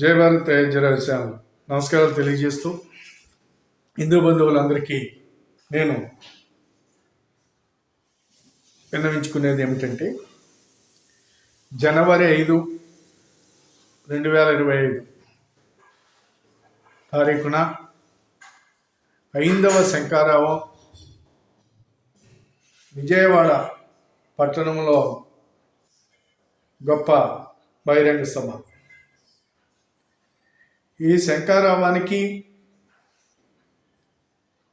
జయ భారత్ జయరాజాం నమస్కారాలు తెలియజేస్తూ హిందూ బంధువులందరికీ నేను విన్నవించుకునేది ఏమిటంటే జనవరి ఐదు రెండు వేల ఇరవై ఐదు తారీఖున ఐందవ శంకారావం విజయవాడ పట్టణంలో గొప్ప బహిరంగ సభ. ఈ శంకారావానికి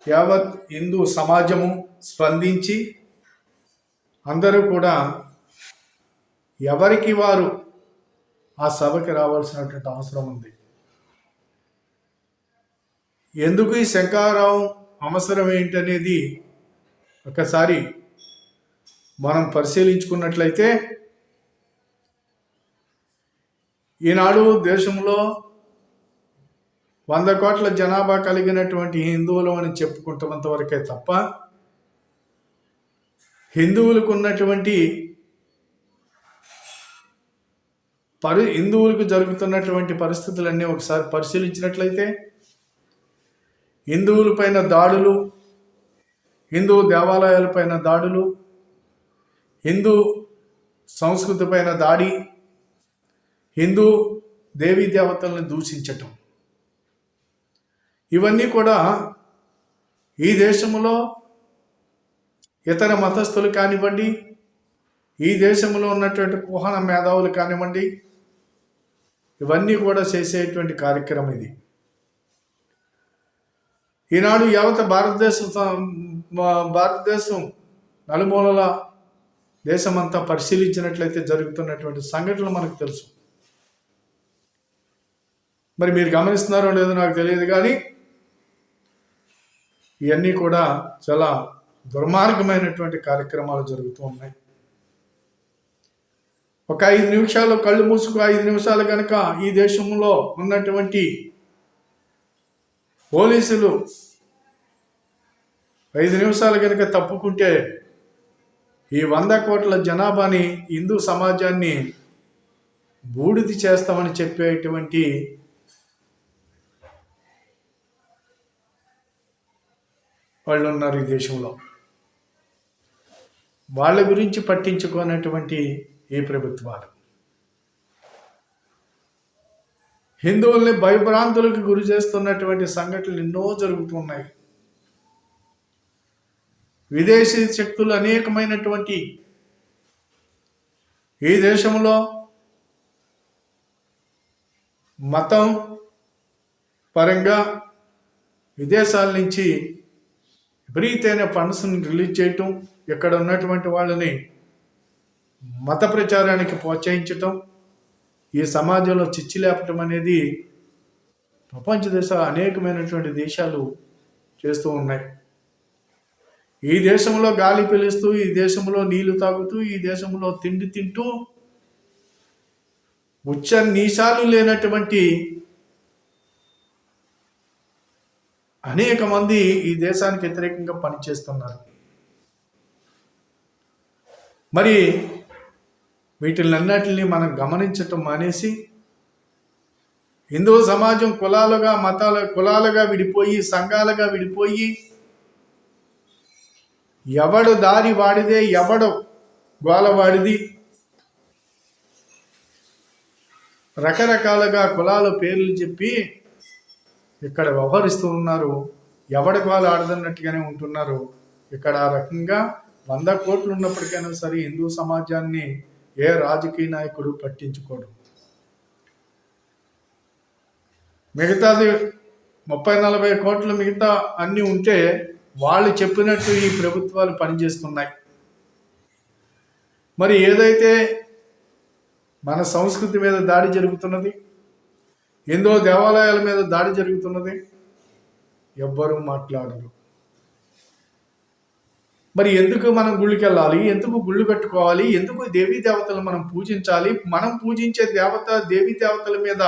యావత్ హిందూ సమాజము స్పందించి అందరూ కూడా ఎవరికి వారు ఆ సభకి రావాల్సినటువంటి అవసరం ఉంది. ఎందుకు ఈ శంకారావం అవసరం ఏంటనేది ఒకసారి మనం పరిశీలించుకున్నట్లయితే ఈనాడు దేశంలో వంద కోట్ల జనాభా కలిగినటువంటి హిందువులు అని చెప్పుకుంటున్నంత వరకే తప్ప హిందువులకు ఉన్నటువంటి పరి హిందువులకు జరుగుతున్నటువంటి పరిస్థితులన్నీ ఒకసారి పరిశీలించినట్లయితే హిందువులపైన దాడులు హిందూ దేవాలయాలపైన దాడులు హిందూ సంస్కృతి పైన దాడి హిందూ దేవీ దేవతలను దూషించటం. ఇవన్నీ కూడా ఈ దేశంలో ఇతర మతస్థులు కానివ్వండి ఈ దేశంలో ఉన్నటువంటి కుహన మేధావులు కానివ్వండి ఇవన్నీ కూడా చేసేటువంటి కార్యక్రమం ఇది. ఈనాడు యావత భారతదేశం భారతదేశం నలుమూలల దేశమంతా పరిశీలించినట్లయితే జరుగుతున్నటువంటి సంఘటనలు మనకు తెలుసు. మరి మీరు గమనిస్తున్నారో లేదో నాకు తెలియదు కానీ ఇవన్నీ కూడా చాలా దుర్మార్గమైనటువంటి కార్యక్రమాలు జరుగుతూ ఉన్నాయి. ఒక ఐదు నిమిషాలు కళ్ళు మూసుకు ఐదు నిమిషాలు కనుక ఈ దేశంలో ఉన్నటువంటి పోలీసులు ఐదు నిమిషాలు కనుక తప్పుకుంటే ఈ వంద కోట్ల జనాభాని హిందూ సమాజాన్ని బూడిది చేస్తామని చెప్పేటువంటి వాళ్ళు ఉన్నారు ఈ దేశంలో. వాళ్ళ గురించి పట్టించుకోనటువంటి ఈ ప్రభుత్వాలు? హిందువుల్ని భయభ్రాంతులకు గురి చేస్తున్నటువంటి సంఘటనలు ఎన్నో జరుగుతున్నాయి. విదేశీ శక్తులు అనేకమైనటువంటి ఈ దేశంలో మతం పరంగా విదేశాల నుంచి విపరీతమైన ఫండ్స్ని రిలీజ్ చేయటం ఇక్కడ ఉన్నటువంటి వాళ్ళని మత ప్రచారానికి ప్రోత్సహించటం ఈ సమాజంలో చిచ్చి లేపటం అనేది ప్రపంచ దేశ అనేకమైనటువంటి దేశాలు చేస్తూ ఉన్నాయి. ఈ దేశంలో గాలి పిలుస్తూ ఈ దేశంలో నీళ్ళు తాగుతూ ఈ దేశంలో తిండి తింటూ ఉచ్చ నీశాలు లేనటువంటి అనేక మంది ఈ దేశానికి వ్యతిరేకంగా పనిచేస్తున్నారు. మరి వీటిలన్నిటిని మనం గమనించటం మానేసి హిందూ సమాజం కులాలుగా మతాలు కులాలుగా విడిపోయి సంఘాలుగా విడిపోయి ఎవడు దారి వాడిదే ఎవడు గోలవాడిది రకరకాలుగా కులాల పేర్లు చెప్పి ఇక్కడ వ్యవహరిస్తూ ఉన్నారు. ఎవడి వాళ్ళు ఆడదన్నట్టుగానే ఉంటున్నారు. ఇక్కడ ఆ రకంగా వంద కోట్లు ఉన్నప్పటికైనా సరే హిందూ సమాజాన్ని ఏ రాజకీయ నాయకుడు పట్టించుకోడు. మిగతాది ముప్పై నలభై కోట్లు మిగతా అన్నీ ఉంటే వాళ్ళు చెప్పినట్టు ఈ ప్రభుత్వాలు పనిచేస్తున్నాయి. మరి ఏదైతే మన సంస్కృతి మీద దాడి జరుగుతున్నది హిందూ దేవాలయాల మీద దాడి జరుగుతున్నది? ఎవ్వరూ మాట్లాడరు. మరి ఎందుకు మనం గుళ్ళకి వెళ్ళాలి? ఎందుకు గుళ్ళు పెట్టుకోవాలి ఎందుకు దేవీ దేవతలు మనం పూజించాలి? మనం పూజించే దేవత దేవీ దేవతల మీద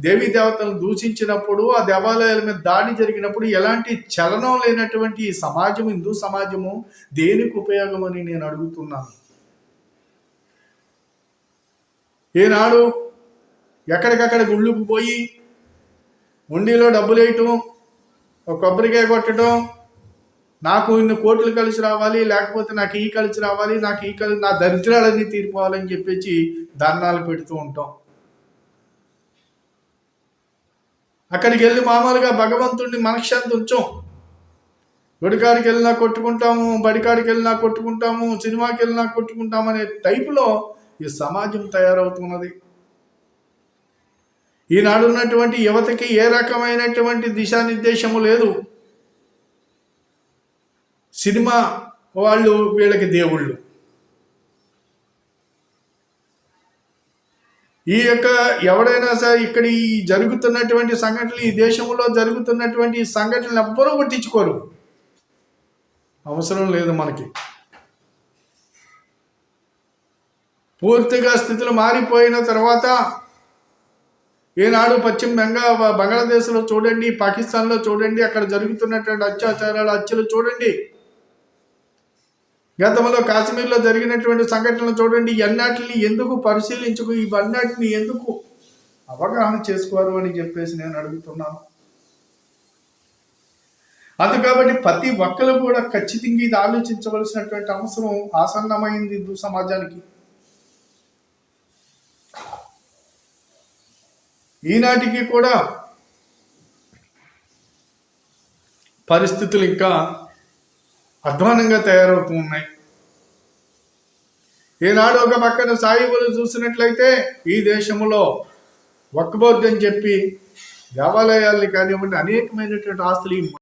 దేవీ దేవతలను దూషించినప్పుడు ఆ దేవాలయాల మీద దాడి జరిగినప్పుడు ఎలాంటి చలనం లేనటువంటి ఈ సమాజం హిందూ సమాజము దేనికి ఉపయోగం అని నేను అడుగుతున్నాను. ఏనాడు ఎక్కడికక్కడ గుళ్ళుకు పోయి ఉండిలో డబ్బులు వేయటం ఒక కొబ్బరికాయ కొట్టడం నాకు ఇన్ని కోట్లు కలిసి రావాలి లేకపోతే నాకు ఈ కలిసి రావాలి నాకు ఈ కలిసి నా దరిద్రాలన్నీ తీరిపోవాలని చెప్పేసి ధర్నాలు పెడుతూ ఉంటాం. అక్కడికి వెళ్ళి మామూలుగా భగవంతుడిని మనశ్శాంతి ఉంచాం. గుడికాడికి వెళ్ళినా కొట్టుకుంటాము బడికాడికి వెళ్ళినా కొట్టుకుంటాము సినిమాకి వెళ్ళినా కొట్టుకుంటాము అనే టైపులో ఈ సమాజం తయారవుతున్నది. ఈనాడు ఉన్నటువంటి యువతకి ఏ రకమైనటువంటి దిశానిర్దేశము లేదు. సినిమా వాళ్ళు వీళ్ళకి దేవుళ్ళు. ఈ యొక్క ఎవడైనా సరే ఇక్కడ ఈ జరుగుతున్నటువంటి సంఘటనలు ఈ దేశంలో జరుగుతున్నటువంటి సంఘటనలు ఎవ్వరూ పట్టించుకోరు. అవసరం లేదు మనకి. పూర్తిగా స్థితులు మారిపోయిన తర్వాత ఈనాడు పశ్చిమ బెంగా బంగ్లాదేశ్లో చూడండి పాకిస్తాన్లో చూడండి అక్కడ జరుగుతున్నటువంటి అత్యాచారాలు హత్యలు చూడండి. గతంలో కాశ్మీర్లో జరిగినటువంటి సంఘటనలు చూడండి ఎన్నాటిని ఎందుకు పరిశీలించుకు ఇవన్నిటిని ఎందుకు అవగాహన చేసుకోరు అని చెప్పేసి నేను అడుగుతున్నాను. అందు కాబట్టి ప్రతి ఒక్కరు కూడా ఖచ్చితంగా ఇది ఆలోచించవలసినటువంటి అవసరం ఆసన్నమైంది హిందూ సమాజానికి. ఈనాటికి కూడా పరిస్థితులు ఇంకా అధ్వానంగా తయారవుతూ ఉన్నాయి. ఈనాడు ఒక పక్కన సాయిబులు చూసినట్లయితే ఈ దేశంలో వక్బోర్డ్ అని చెప్పి దేవాలయాల్ని కానివ్వండి అనేకమైనటువంటి ఆస్తులు ఈ